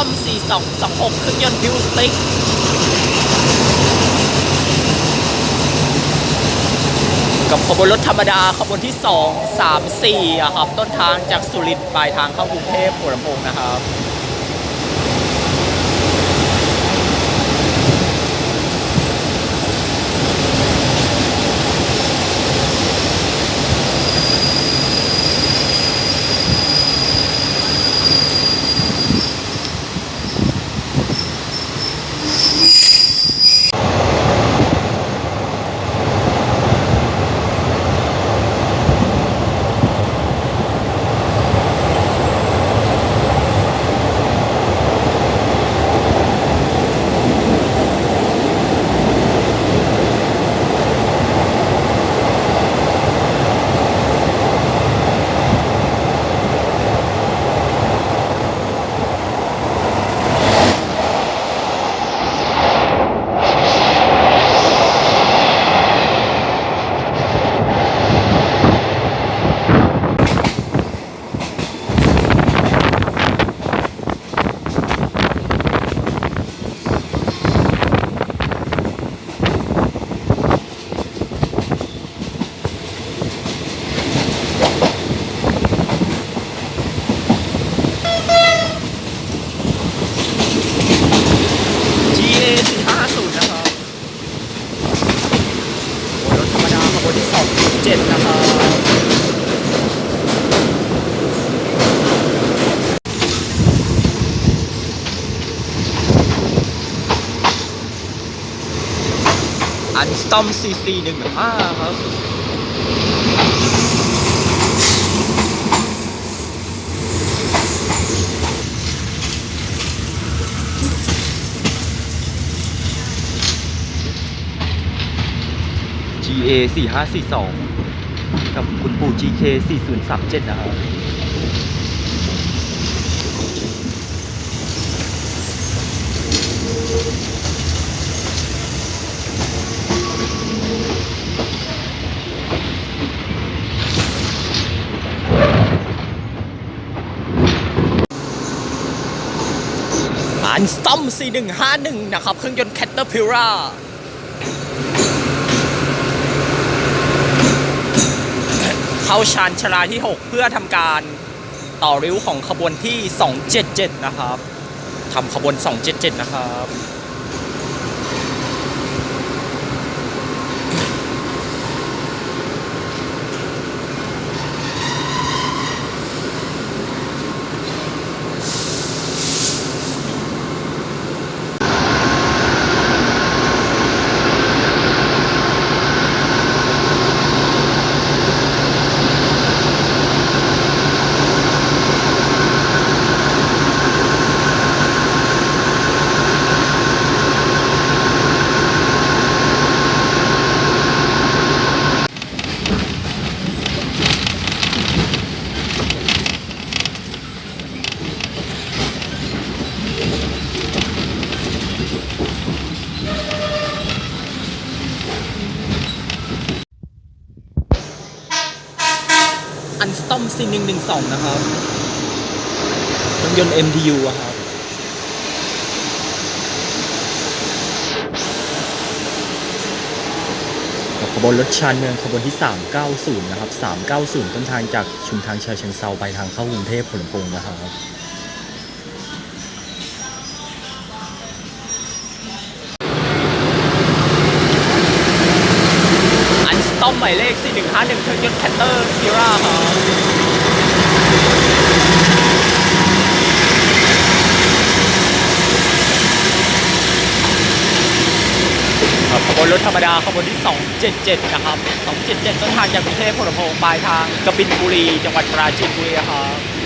ต้อม 4226 เครื่องยนต์พิวสติ๊กกับขบวนรถธรรมดาขบวนที่ 2 3 4อะครับ ต้นทางจากสุรินทร์ปลายทางเข้ากรุงเทพหัวลำโพงนะครับ GA 450นะครับขบวนรถธรรมดาขบวนที่2 7นะครับ อันสตอม CC 15ครับ GA 4542 กับคุณปู่ GK 4037 นะครับ อันสตอม 4151 นะครับ เครื่องยนต์ Caterpillar เข้าชานชลาที่ 6 เพื่อทำการต่อริ้วของขบวนที่ 277 นะครับทำขบวน 277 นะครับ อันสตอม C112 นะครับเครื่องยนต์ MTU อะครับกับขบวนรถชานเมืองขบวนที่ 390 นะครับ 390 ต้นทางจากชุมทางชาเชิงเซาไปทางเข้ากรุงเทพผลพงนะครับ หมายเลข 4151เครื่องยนแคตเตอร์คิร่าครับครับขบวนรถธรรมดาขบวนที่ 277 นะครับ 277 ต้นทางจากกรุงเทพพลพงปลายทางกบินบุรี จังหวัดปราจีนบุรีครับ